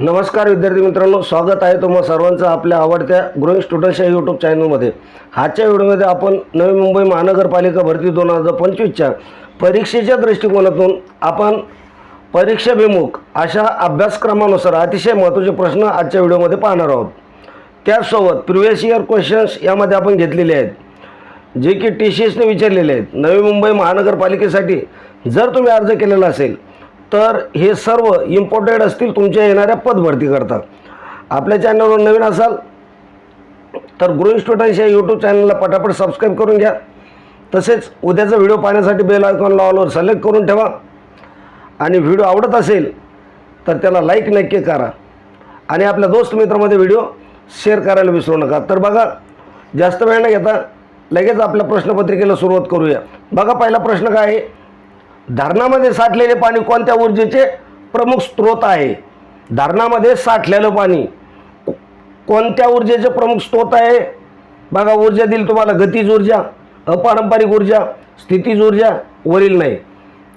नमस्कार विद्यार्थी मित्रांनो स्वागत आहे तुम्हा सर्वांचं आपल्या आवडत्या ग्रोईंग स्टुडंट्स या यूट्यूब चॅनलमध्ये आजच्या व्हिडिओमध्ये आपण नवी मुंबई महानगरपालिका भरती दोन हजार पंचवीसच्या परीक्षेच्या दृष्टिकोनातून आपण परीक्षाभिमुख अशा अभ्यासक्रमानुसार अतिशय महत्त्वाचे प्रश्न आजच्या व्हिडिओमध्ये पाहणार आहोत. त्याचसोबत प्रिव्हियस इयर क्वेश्चन्स यामध्ये आपण घेतलेले आहेत जे की टी सी एसने विचारलेले आहेत. नवी मुंबई महानगरपालिकेसाठी जर तुम्ही अर्ज केलेला असेल तर हे सर्व इम्पॉर्टंट असतील तुमच्या येणाऱ्या पदभरतीकरता आपल्या चॅनलवर नवीन असाल तर गुरु स्टुडंट्स या यूट्यूब चॅनलला पटापट सबस्क्राईब करून घ्या. तसेच उद्याचा व्हिडिओ पाहण्यासाठी बेल आयकॉनला ऑलवर सिलेक्ट करून ठेवा. आणि व्हिडिओ आवडत असेल तर त्याला लाईक नक्की करा. आणि आपल्या दोस्त मित्रामध्ये व्हिडिओ शेअर करायला विसरू नका. तर बघा जास्त वेळ न घेता लगेच आपल्या प्रश्नपत्रिकेला सुरुवात करूया. बघा पहिला प्रश्न काय आहे? धरणामध्ये साठलेले पाणी कोणत्या ऊर्जेचे प्रमुख स्रोत आहे? धरणामध्ये साठलेलं पाणी कोणत्या ऊर्जेचे प्रमुख स्रोत आहे? बघा ऊर्जा दिली तुम्हाला गतीज ऊर्जा अपारंपरिक ऊर्जा स्थितीज ऊर्जा वरील नाही.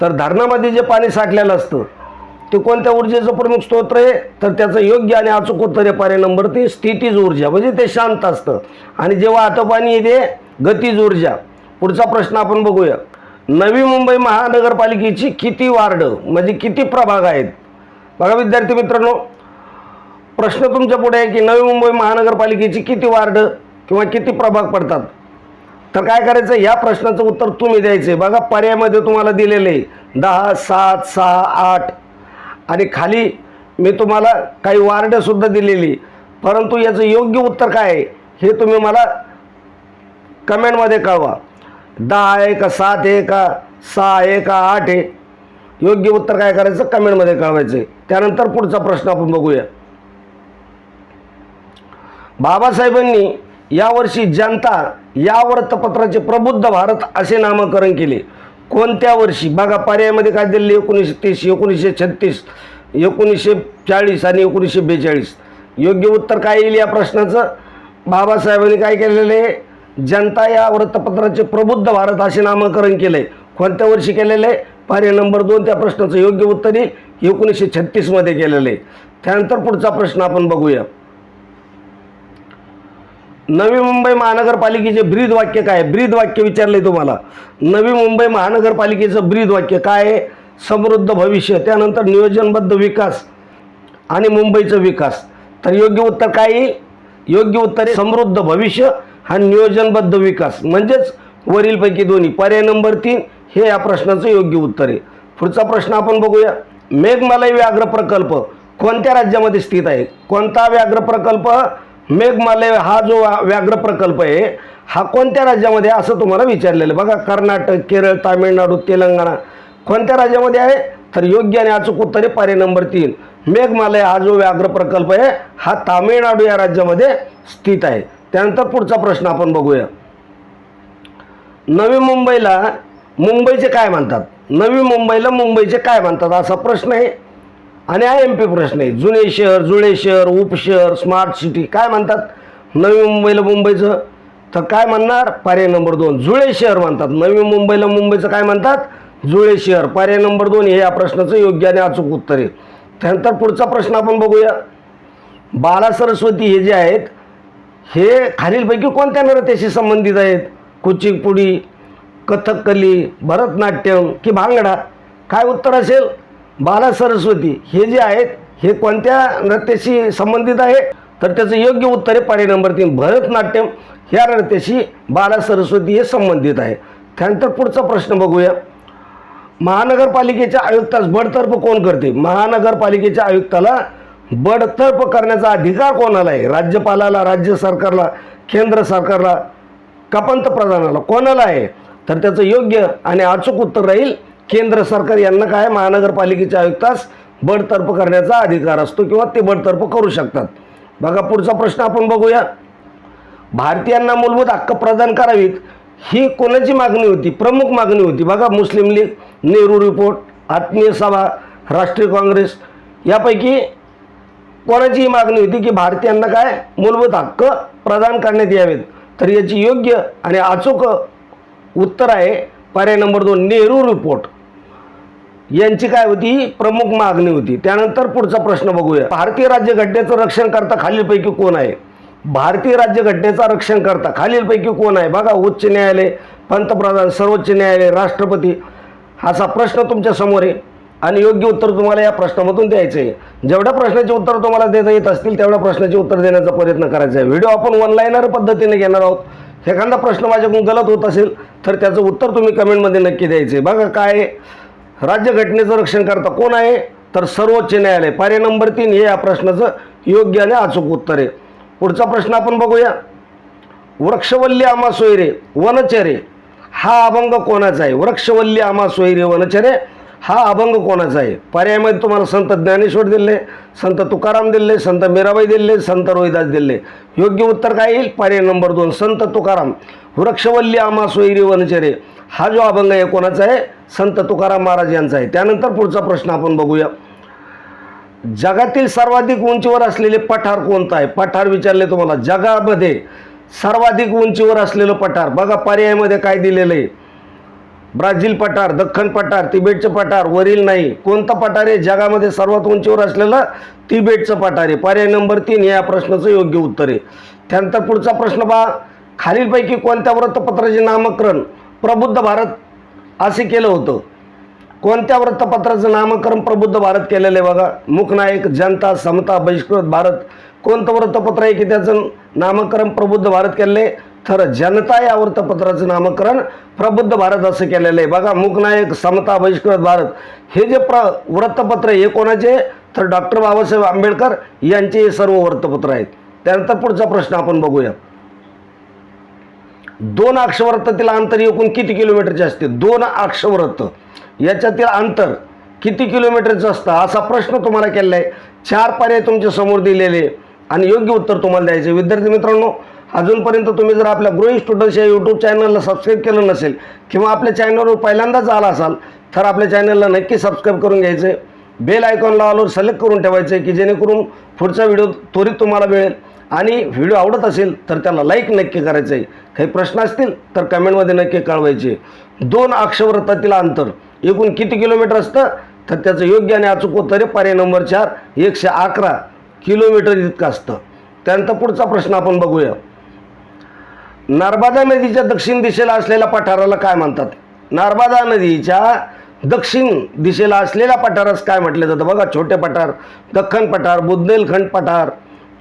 तर धरणामध्ये जे पाणी साठलेलं असतं ते कोणत्या ऊर्जेचं प्रमुख स्तोत्र आहे? तर त्याचं योग्य आणि अचूक उत्तर आहे पर्याय नंबर ती स्थितीज ऊर्जा. म्हणजे ते शांत असतं. आणि जेव्हा आता पाणी येते गतीज ऊर्जा. पुढचा प्रश्न आपण बघूया. नवी मुंबई महानगरपालिकेची किती वार्ड म्हणजे किती प्रभाग आहेत? बघा विद्यार्थी मित्रांनो प्रश्न तुमच्यापुढे आहे की नवी मुंबई महानगरपालिकेची किती वार्ड किंवा किती प्रभाग पडतात? तर काय करायचं? या प्रश्नाचं उत्तर तुम्ही द्यायचं. आहे बघा पर्यायामध्ये तुम्हाला दिलेलं आहे दहा सात सहा आठ आणि खाली मी तुम्हाला काही वार्डसुद्धा दिलेली. परंतु याचं योग्य उत्तर काय आहे हे तुम्ही मला कमेंटमध्ये कळवा. दहा एक सात एक सहा एक आठ आहे योग्य उत्तर काय करायचं? कमेंटमध्ये कळवायचं. आहे त्यानंतर पुढचा प्रश्न आपण बघूया. बाबासाहेबांनी यावर्षी जनता या वृत्तपत्राचे प्रबुद्ध भारत असे नामकरण केले. कोणत्या वर्षी? बघा पर्यायामध्ये काय दिले एकोणीसशे तीस एकोणीसशे छत्तीस एकोणीसशे चाळीस आणि एकोणीसशे बेचाळीस. योग्य उत्तर काय येईल या प्रश्नाचं? बाबासाहेबांनी काय केलेलं आहे? जनता या वृत्तपत्राचे प्रबुद्ध भारत असे नामकरण केले. कोणत्या वर्षी केलेलं? आहे पर्याय नंबर दोन त्या प्रश्नाचं योग्य उत्तर येईल एकोणीसशे छत्तीसमध्ये केलेलं. आहे त्यानंतर पुढचा प्रश्न आपण बघूया. नवी मुंबई महानगरपालिकेचे ब्रीद वाक्य काय? आहे ब्रीद वाक्य विचारले तुम्हाला. नवी मुंबई महानगरपालिकेचं ब्रीद वाक्य काय? आहे समृद्ध भविष्य त्यानंतर नियोजनबद्ध विकास आणि मुंबईचं विकास. तर योग्य उत्तर काय? येईल योग्य उत्तर समृद्ध भविष्य हा नियोजनबद्ध विकास. म्हणजेच वरीलपैकी दोन्ही. पर्याय नंबर तीन हे या प्रश्नाचं योग्य उत्तर आहे. पुढचा प्रश्न आपण बघूया. मेघमालय व्याघ्र प्रकल्प कोणत्या राज्यामध्ये स्थित आहे? कोणता व्याघ्र प्रकल्प? मेघमालय हा जो व्या- व्याघ्र प्रकल्प आहे हा कोणत्या राज्यामध्ये असं तुम्हाला विचारलेलं आहे. बघा कर्नाटक केरळ तामिळनाडू तेलंगणा कोणत्या राज्यामध्ये आहे? तर योग्य आणि अचूक उत्तर आहे पर्याय नंबर तीन. मेघमालय हा जो व्याघ्र प्रकल्प आहे हा तामिळनाडू या राज्यामध्ये स्थित आहे. त्यानंतर पुढचा प्रश्न आपण बघूया. नवी मुंबईला मुंबईचे काय म्हणतात? नवी मुंबईला मुंबईचे काय म्हणतात? असा प्रश्न आहे. आणि हा एम पी प्रश्न आहे. जुने शहर जुळे शहर उपशहर स्मार्ट सिटी काय म्हणतात? नवी मुंबईला मुंबईचं. तर काय म्हणणार? पर्याय नंबर दोन. जुळे शहर म्हणतात. नवी मुंबईला मुंबईचं काय म्हणतात? जुळे शहर. पर्याय नंबर दोन हे या प्रश्नाचं योग्य आणि अचूक उत्तर आहे. त्यानंतर पुढचा प्रश्न आपण बघूया. बाला सरस्वती हे जे आहेत हे खालीलपैकी कोणत्या नृत्याशी संबंधित आहेत? कुचिपुडी कथकली भरतनाट्यम की भांगडा? काय उत्तर असेल? बाला सरस्वती. हे जे आहेत हे कोणत्या नृत्याशी संबंधित आहे? तर त्याचं योग्य उत्तर आहे पर्याय नंबर तीन. भरतनाट्यम. ह्या नृत्याशी बाला सरस्वती हे संबंधित आहे. त्यानंतर पुढचा प्रश्न बघूया. महानगरपालिकेच्या आयुक्तास बडतर्फ कोण करते? महानगरपालिकेच्या आयुक्ताला बडतर्फ करण्याचा अधिकार कोणाला आहे? राज्यपालाला राज्य सरकारला केंद्र सरकारला का पंतप्रधानाला कोणाला आहे? तर त्याचं योग्य आणि अचूक उत्तर राहील केंद्र सरकार. यांना काय? महानगरपालिकेच्या आयुक्तास बडतर्फ करण्याचा अधिकार असतो किंवा ते बडतर्फ करू शकतात. बघा पुढचा प्रश्न आपण बघूया. भारतीयांना मूलभूत हक्क प्रदान करावीत ही कोणाची मागणी होती? प्रमुख मागणी होती. बघा मुस्लिम लीग नेहरू रिपोर्ट आत्मीय सभा राष्ट्रीय काँग्रेस यापैकी कोणाचीही मागणी होती की भारतीयांना काय मूलभूत हक्क प्रदान करण्यात यावेत. तर याची योग्य आणि अचूक उत्तर आहे पर्याय नंबर दोन नेहरू रिपोर्ट यांची काय होती? प्रमुख मागणी होती. त्यानंतर पुढचा प्रश्न बघूया. भारतीय राज्यघटनेचं रक्षण करता खालीलपैकी कोण आहे? भारतीय राज्यघटनेचा रक्षण करता खालीलपैकी कोण आहे? बघा उच्च न्यायालय पंतप्रधान सर्वोच्च न्यायालय राष्ट्रपती. असा प्रश्न तुमच्यासमोर आहे. आणि योग्य उत्तर तुम्हाला या प्रश्नामधून द्यायचं आहे जेवढ्या प्रश्नाचे उत्तर तुम्हाला देता येत असतील तेवढ्या प्रश्नाचे उत्तर देण्याचा प्रयत्न करायचा आहे. व्हिडिओ आपण वन लाईनर पद्धतीने घेणार आहोत. एखादा प्रश्न माझ्याकडून गलत होत असेल तर त्याचं उत्तर तुम्ही कमेंटमध्ये नक्की द्यायचे बघा काय आहे? राज्यघटनेचं रक्षण करता कोण आहे? तर सर्वोच्च न्यायालय. पर्याय नंबर तीन हे या प्रश्नाचं योग्य आणि अचूक उत्तर आहे. पुढचा प्रश्न आपण बघूया. वृक्षवल्ली आमा सोयरे वनचरे. हा अभंग कोणाचा आहे? वृक्षवल्ली आमा सोयरे वनचरे. हा अभंग कोणाचा आहे? पर्यायामध्ये तुम्हाला संत ज्ञानेश्वर दिले संत तुकाराम दिले संत मीराबाई दिले संत रोहिदास दिले. योग्य उत्तर काय येईल? पर्याय नंबर दोन संत तुकाराम. वृक्षवल्ली आमा सोयरी वनचरे. हा जो अभंग आहे कोणाचा आहे? संत तुकाराम महाराज यांचा आहे. त्यानंतर पुढचा प्रश्न आपण बघूया. जगातील सर्वाधिक उंचीवर असलेले पठार कोणतं आहे? पठार विचारले तुम्हाला. जगामध्ये सर्वाधिक उंचीवर असलेलं पठार. बघा पर्यायामध्ये काय दिलेलं आहे? ब्राझील पठार दख्खन पठार तिबेटचं पठार वरील नाही. कोणतं पठार आहे? जगामध्ये सर्वात उंचीवर असलेलं तिबेटचं पठार आहे. पर्याय नंबर तीन या प्रश्नाचं योग्य उत्तर आहे. त्यानंतर पुढचा प्रश्न पहा. खालीलपैकी कोणत्या वृत्तपत्राचे नामकरण प्रबुद्ध भारत असे केलं होतं? कोणत्या वृत्तपत्राचं नामकरण प्रबुद्ध भारत केलेलं आहे बघा? मुखनायक जनता समता बहिष्कृत भारत. कोणतं वृत्तपत्र आहे की त्याचं नामकरण प्रबुद्ध भारत केलेलं आहे? तर जनता या वृत्तपत्राचं नामकरण प्रबुद्ध भारत असं केलेलं आहे. बघा मुकनायक समता बहिष्कृत भारत. हे जे प्र वृत्तपत्र हे कोणाचे? तर डॉक्टर बाबासाहेब आंबेडकर यांचे हे सर्व वृत्तपत्र आहेत. त्यानंतर पुढचा प्रश्न आपण बघूया दोन अक्षवृत्तातील अंतर एकूण किती किलोमीटरचे असते? दोन अक्षवृत्त याच्यातील अंतर किती किलोमीटरचं असतं? असा प्रश्न तुम्हाला केलेला आहे. चार पर्याय तुमच्यासमोर दिलेले आणि योग्य उत्तर तुम्हाला द्यायचे विद्यार्थी मित्रांनो अजूनपर्यंत तुम्ही जर आपल्या ग्रोईंग स्टुडंट्स या यूट्यूब चॅनलला सबस्क्राईब केलं नसेल किंवा आपल्या चॅनलवर पहिल्यांदाच आला असाल तर आपल्या चॅनलला नक्की सबस्क्राईब करून घ्यायचं. आहे बेल आयकॉनला ऑलवर सिलेक्ट करून ठेवायचं आहे की जेणेकरून पुढचा व्हिडिओ त्वरित तुम्हाला मिळेल. आणि व्हिडिओ आवडत असेल तर त्याला लाईक नक्की करायचं आहे काही प्रश्न असतील तर कमेंटमध्ये नक्की कळवायचे. दोन अक्षवृत्तातील अंतर. एकूण किती किलोमीटर असतं? तर त्याचं योग्य आणि अचूक उत्तर पर्याय नंबर चार एकशे अकरा किलोमीटर इतकं असतं. त्यानंतर पुढचा प्रश्न आपण बघूया. नर्मदा नदीच्या दक्षिण दिशेला असलेल्या पठाराला काय म्हणतात? नर्मदा नदीच्या दक्षिण दिशेला असलेल्या पठारास काय म्हटलं जातं? बघा छोटे पठार दख्खन पठार बुंदेलखंड पठार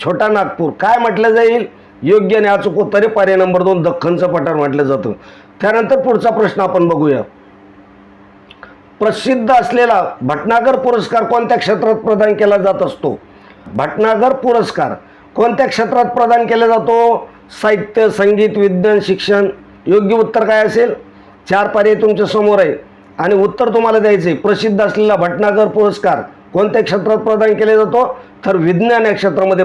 छोटा नागपूर. काय म्हटलं जाईल? योग्य आणि अचूक उत्तर पर्याय नंबर दोन दख्खनचं पठार म्हटलं जातं. त्यानंतर पुढचा प्रश्न आपण बघूया. प्रसिद्ध असलेला भटनागर पुरस्कार कोणत्या क्षेत्रात प्रदान केला जात असतो? भटनागर पुरस्कार कोणत्या क्षेत्रात प्रदान केला जातो? साहित्य संगीत विज्ञान शिक्षण योग्य उत्तर काय असेल? चार पर्याय तुमच्यासमोर आहे. आणि उत्तर तुम्हाला द्यायचं आहे. प्रसिद्ध असलेला भटनागर पुरस्कार कोणत्या क्षेत्रात प्रदान केला जातो? तर विज्ञान या क्षेत्रामध्ये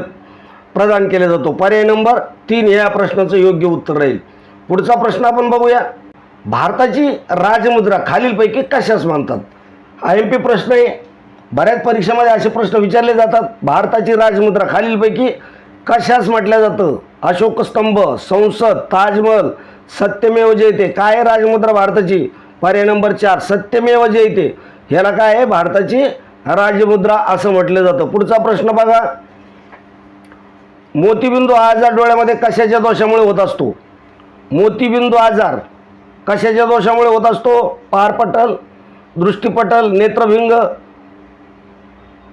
प्रदान केला जातो. पर्याय नंबर तीन या प्रश्नाचं योग्य उत्तर राहील. पुढचा प्रश्न आपण बघूया. भारताची राजमुद्रा खालीलपैकी कशास मानतात? आय एम पी प्रश्न आहे. बऱ्याच परीक्षेमध्ये असे प्रश्न विचारले जातात. भारताची राजमुद्रा खालीलपैकी कशास म्हटलं जातं? अशोकस्तंभ संसद ताजमहल सत्यमेव जयते काय आहे राजमुद्रा भारताची? पर्याय नंबर चार सत्यमेव जयते ह्याला काय आहे? भारताची राजमुद्रा असं म्हटलं जातं. पुढचा प्रश्न बघा. मोतीबिंदू हा आजार डोळ्यामध्ये कशाच्या दोषामुळे होत असतो? मोतीबिंदू आजार कशाच्या दोषामुळे होत असतो? पारपटल दृष्टीपटल नेत्रभिंग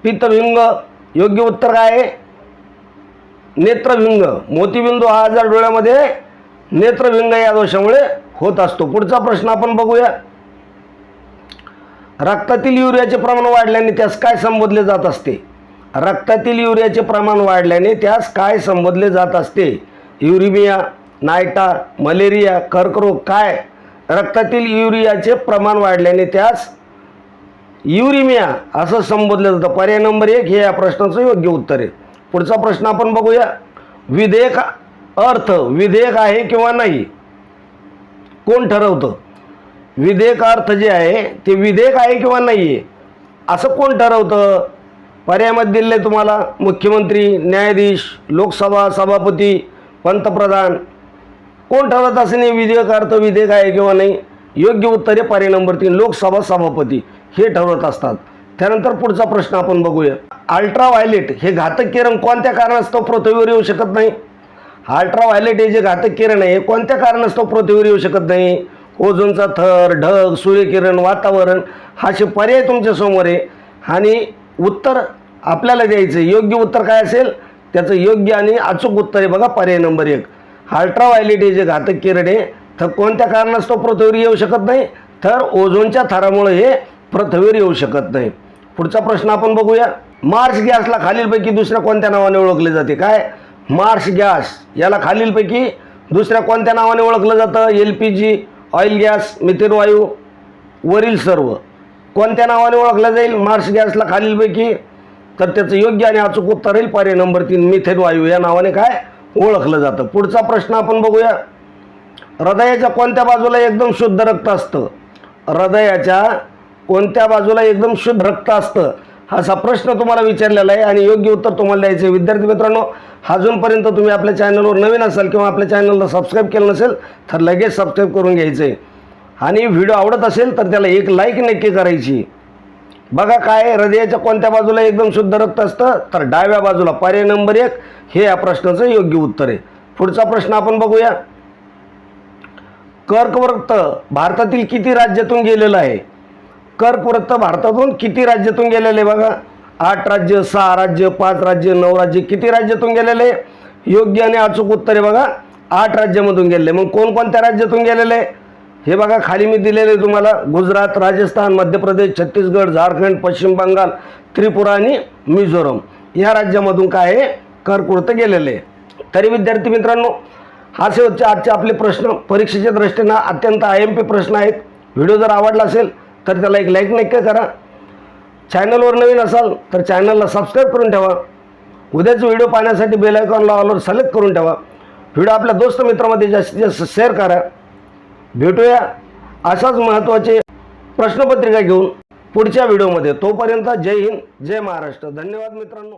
पित्तभिंग योग्य उत्तर काय आहे? नेत्रभिंग मोतीबिंदू हा आजार डोळ्यामध्ये नेत्रभिंग या दोषामुळे होत असतो. पुढचा प्रश्न आपण बघूया. रक्तातील युरियाचे प्रमाण वाढल्याने त्यास काय संबोधले जात असते? रक्तातील युरियाचे प्रमाण वाढल्याने त्यास काय संबोधले जात असते? युरिमिया नायटा मलेरिया कर्करोग काय? रक्तातील युरियाचे प्रमाण वाढल्याने त्यास युरिमिया असं संबोधलं जातं. पर्याय नंबर एक हे या प्रश्नाचं योग्य उत्तर आहे. पुढचा प्रश्न आपण बघूया. विधेयक अर्थ विधेयक आहे किंवा नाही? कोण ठरवतं? विधेयक अर्थ जे आहे ते विधेयक आहे किंवा नाही आहे असं कोण ठरवतं? पर्यायामध्ये दिले तुम्हाला. मुख्यमंत्री न्यायाधीश लोकसभा सभापती पंतप्रधान. कोण ठरवत असं नाही विधेयक अर्थ विधेयक आहे किंवा नाही? योग्य उत्तर आहे पर्याय नंबर तीन लोकसभा सभापती हे ठरवत असतात. त्यानंतर पुढचा प्रश्न आपण बघूया. अल्ट्रा व्हायलेट हे घातक किरण कोणत्या कारणास्तव पृथ्वीवर येऊ शकत नाही? अल्ट्राव्हायलेट हे जे घातक किरण आहे हे कोणत्या कारणास्तव पृथ्वीवर येऊ शकत नाही? ओझोनचा थर ढग सूर्यकिरण वातावरण हा असे पर्याय तुमच्यासमोर आहे. आणि उत्तर आपल्याला द्यायचं आहे. योग्य उत्तर काय असेल? त्याचं योग्य आणि अचूक उत्तर आहे बघा पर्याय नंबर एक. अल्ट्राव्हायलेट हे जे घातक किरण आहे तर कोणत्या कारणास्तव पृथ्वीवर येऊ शकत नाही? तर ओझोनच्या थरामुळे हे पृथ्वीवर येऊ शकत नाही. पुढचा प्रश्न आपण बघूया. मार्स गॅसला खालीलपैकी दुसऱ्या कोणत्या नावाने ओळखले जाते? काय? Marsh gas. याला खालीलपैकी दुसऱ्या कोणत्या नावाने ओळखलं जातं? L P G oil gas methane वायू वरील सर्व. कोणत्या नावाने ओळखलं जाईल? मार्स गॅसला खालीलपैकी. तर त्याचं योग्य आणि अचूक उत्तर येईल. पर्याय नंबर तीन मिथेन वायू. या नावाने काय? ओळखलं जातं. पुढचा प्रश्न आपण बघूया. हृदयाच्या कोणत्या बाजूला एकदम शुद्ध रक्त असतं? हृदयाच्या कोणत्या बाजूला एकदम शुद्ध रक्त असतं? असा प्रश्न तुम्हाला विचारलेला आहे आणि योग्य उत्तर तुम्हाला द्यायचं आहे. विद्यार्थी मित्रांनो अजूनपर्यंत तुम्ही आपल्या चॅनलवर नवीन असाल किंवा आपल्या चॅनलला सबस्क्राईब केलं नसेल तर लगेच सबस्क्राईब करून घ्यायचं आहे. आणि व्हिडिओ आवडत असेल तर त्याला एक लाईक नक्की करायची. बघा काय हृदयाच्या कोणत्या बाजूला एकदम शुद्ध रक्त असतं तर डाव्या बाजूला पर्याय नंबर एक हे या प्रश्नाचं योग्य उत्तर आहे. पुढचा प्रश्न आपण बघूया. कर्कवृत्त भारतातील किती राज्यातून गेलेलं आहे? कर्कवृत्त भारतातून किती राज्यातून गेलेले आहे बघा? आठ राज्य सहा राज्य पाच राज्य नऊ राज्य किती राज्यातून गेलेले? आहे? योग्य आणि अचूक उत्तर बघा. आठ राज्यामधून गेलेले. मग कोणकोणत्या राज्यातून गेलेले? आहे? हे बघा खाली मी दिलेले तुम्हाला. गुजरात राजस्थान मध्य प्रदेश छत्तीसगड झारखंड पश्चिम बंगाल त्रिपुरा आणि मिझोरम. या राज्यामधून काय आहे? कर्कवृत्त गेलेले. आहे तरी विद्यार्थी मित्रांनो हा शेवटचे आजचे आपले प्रश्न. परीक्षेच्या दृष्टीनं अत्यंत आय एम पी प्रश्न आहेत. व्हिडिओ जर आवडला असेल तर त्याला एक लाईक नक्की करा. चॅनलवर नवीन असाल तर चॅनलला सबस्क्राईब करून ठेवा. उद्याचा व्हिडिओ पाहण्यासाठी बेल आयकॉनला ऑलवर सिलेक्ट करून ठेवा. व्हिडिओ आपल्या दोस्त मित्रामध्ये जास्तीत जास्त शेअर करा. भेटूया अशाच महत्त्वाचे प्रश्नपत्रिका घेऊन पुढच्या व्हिडिओमध्ये तोपर्यंत जय हिंद जय महाराष्ट्र. धन्यवाद मित्रांनो.